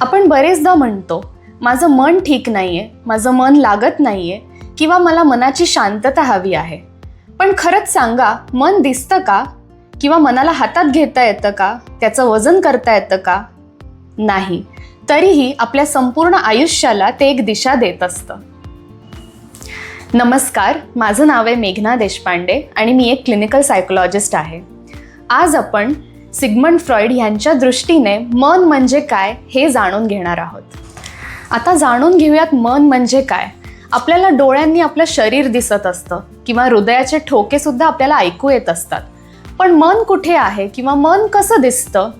आपण बरेचदा म्हणतो माझं मन ठीक नाही आहे माझं मन लागत नाही आहे किंवा मला मनाची शांतता हवी आहे. पण खरंच सांगा मन दिसतं का? किंवा मनाला हातात घेता येतं का? त्याचं वजन करता येतं का? नाही. तरीही आपल्या संपूर्ण आयुष्याला ते एक दिशा देत असतं. नमस्कार माझं नाव आहे मेघना देशपांडे आणि मी एक क्लिनिकल सायकोलॉजिस्ट आहे. आज आपण सिगमंड फ्रॉइड यांच्या दृष्टीने मन म्हणजे काय हे जाणून घेणार आहोत. आता जाणून घेऊयात मन म्हणजे काय. आपल्याला डोळ्यांनी आपलं शरीर दिसत असतं किंवा हृदयाचे ठोकेसुद्धा आपल्याला ऐकू येत असतात. पण मन कुठे आहे किंवा मन कसं दिसतं?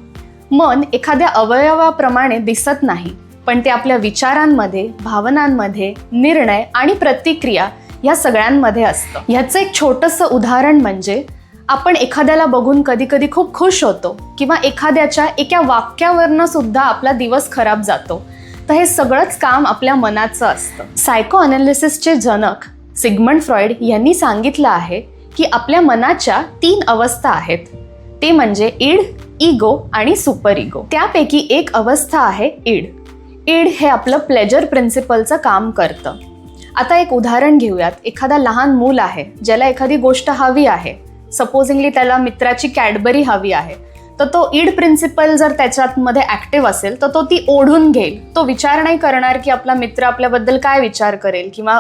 मन एखाद्या अवयवाप्रमाणे दिसत नाही पण ते आपल्या विचारांमध्ये भावनांमध्ये निर्णय आणि प्रतिक्रिया या सगळ्यांमध्ये असतं. ह्याचं एक छोटंसं उदाहरण म्हणजे आपण एखाद्याला बघून कधी कधी खूप खुश होतो किंवा एखाद्याच्या एका वाक्यावरनं सुद्धा आपला दिवस खराब जातो. तर हे सगळंच काम आपल्या मनाचं असतं. सायको अनालिसिसचे जनक सिगमंड फ्रॉइड यांनी सांगितलं आहे की आपल्या मनाच्या तीन अवस्था आहेत. ते म्हणजे इड इगो आणि सुपर इगो त्यापैकी एक अवस्था आहे इड इड हे आपलं प्लेजर प्रिन्सिपलचं काम करतं. आता एक उदाहरण घेऊयात. एखादा लहान मूल आहे ज्याला एखादी गोष्ट हवी आहे. सपोजिंगली त्याला मित्राची कॅडबरी हवी आहे. तर तो ईड प्रिन्सिपल जर त्याच्यामध्ये ॲक्टिव्ह असेल तर तो ती ओढून घेईल. तो विचार नाही करणार की आपला मित्र आपल्याबद्दल काय विचार करेल किंवा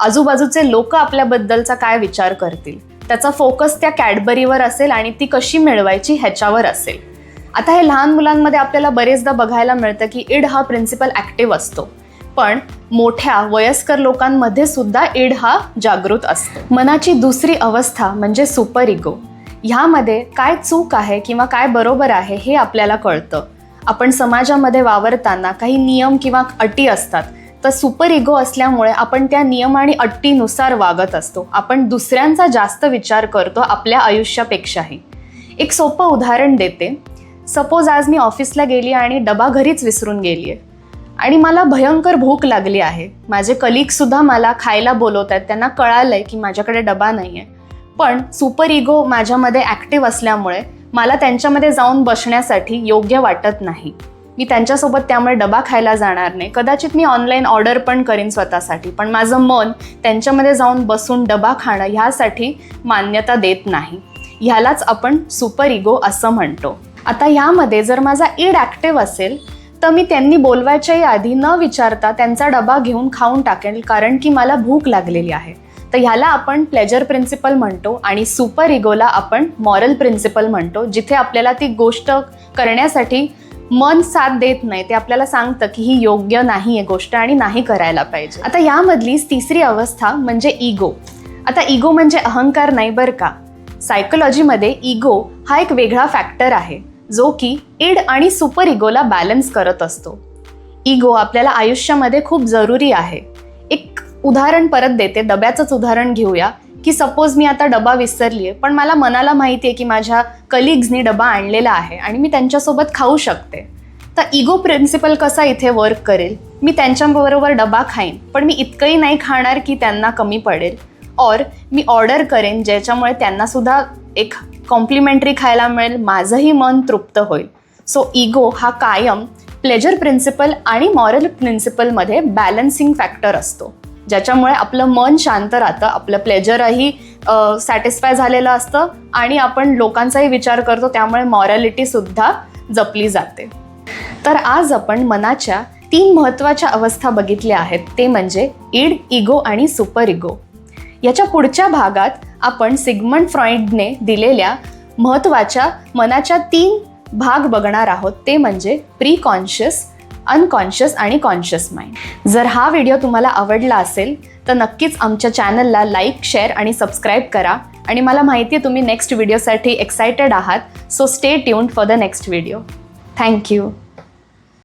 आजूबाजूचे लोक आपल्याबद्दलचा काय विचार करतील. त्याचा फोकस त्या कॅडबरीवर असेल आणि ती कशी मिळवायची ह्याच्यावर असेल. आता हे लहान मुलांमध्ये आपल्याला बरेचदा बघायला मिळतं की इड हा प्रिन्सिपल ॲक्टिव्ह असतो. पण मोठ्या वयस्कर लोकांमध्ये सुद्धा इड हा जागृत असतो. मनाची दुसरी अवस्था म्हणजे सुपर इगो ह्यामध्ये काय चूक आहे किंवा काय बरोबर आहे हे आपल्याला कळतं. आपण समाजामध्ये वावरताना काही नियम किंवा अटी असतात. तर सुपर इगो असल्यामुळे आपण त्या नियम आणि अट्टीनुसार वागत असतो. आपण दुसऱ्यांचा जास्त विचार करतो आपल्या आयुष्यापेक्षाही. एक सोपं उदाहरण देते. सपोज आज मी ऑफिसला गेली आणि डबा घरीच विसरून गेली आहे आणि मला भयंकर भूक लागली आहे. माझे कलिगसुद्धा मला खायला बोलवत आहेत त्यांना कळालं आहे की माझ्याकडे डबा नाही आहे पण सुपर इगो माझ्यामध्ये ॲक्टिव्ह असल्यामुळे मला त्यांच्यामध्ये जाऊन बसण्यासाठी योग्य वाटत नाही. मी त्यांच्यासोबत त्यामुळे डबा खायला जाणार नाही. कदाचित मी ऑनलाईन ऑर्डर पण करीन स्वतःसाठी पण माझं मन त्यांच्यामध्ये जाऊन बसून डबा खाणं ह्यासाठी मान्यता देत नाही. ह्यालाच आपण सुपर इगो असं म्हणतो. आता ह्यामध्ये जर माझा ईड ॲक्टिव्ह असेल तर मी त्यांनी बोलवायच्याही आधी न विचारता त्यांचा डबा घेऊन खाऊन टाकेल कारण की मला भूक लागलेली आहे. तर ह्याला आपण प्लेजर प्रिन्सिपल म्हणतो आणि सुपर इगोला आपण मॉरल प्रिन्सिपल म्हणतो जिथे आपल्याला ती गोष्ट करण्यासाठी मन साथ देत नाही. ते आपल्याला सांगतं की ही योग्य नाही आहे गोष्ट आणि नाही करायला पाहिजे. आता यामधलीच तिसरी अवस्था म्हणजे इगो आता इगो म्हणजे अहंकार नाही बरं का? सायकोलॉजीमध्ये इगो हा एक वेगळा फॅक्टर आहे. जो की इड आणि सुपर इगोला बॅलन्स करत असतो. इगो आपल्याला आयुष्यामध्ये खूप जरुरी आहे. एक उदाहरण परत देते डब्याचंच उदाहरण घेऊया. की सपोज मी आता डबा विसरली आहे पण मला मनाला माहिती आहे की माझ्या कलिग्जनी डबा आणलेला आहे आणि मी त्यांच्यासोबत खाऊ शकते. तर इगो प्रिन्सिपल कसा इथे वर्क करेल? मी त्यांच्याबरोबर डबा खाईन पण मी इतकंही नाही खाणार की त्यांना कमी पडेल. और मी ऑर्डर करेन ज्याच्यामुळे त्यांनासुद्धा एक कॉम्प्लिमेंटरी खायला मिळेल माझंही मन तृप्त होईल. सो इगो हा कायम प्लेजर प्रिन्सिपल आणि मॉरल प्रिन्सिपलमध्ये बॅलन्सिंग फॅक्टर असतो. ज्याच्यामुळे आपलं मन शांत राहतं आपलं प्लेजरही सॅटिस्फाय झालेलं असतं आणि आपण लोकांचाही विचार करतो त्यामुळे मॉरॅलिटीसुद्धा जपली जाते. तर आज आपण मनाच्या तीन महत्त्वाच्या अवस्था बघितल्या आहेत. ते म्हणजे इड इगो आणि सुपर इगो याच्या पुढच्या भागात आपण सिगमंड फ्रॉइडने दिलेल्या महत्त्वाच्या मनाच्या तीन भाग बघणार आहोत. ते म्हणजे प्री कॉन्शियस अनकॉन्शियस आणि कॉन्शियस माइंड जर हा व्हिडिओ तुम्हाला आवडला असेल तर नक्कीच आमच्या चॅनलला लाईक शेअर आणि सबस्क्राईब करा. आणि मला माहिती आहे तुम्ही नेक्स्ट व्हिडिओसाठी एक्सायटेड आहात. So stay tune for the next video thank you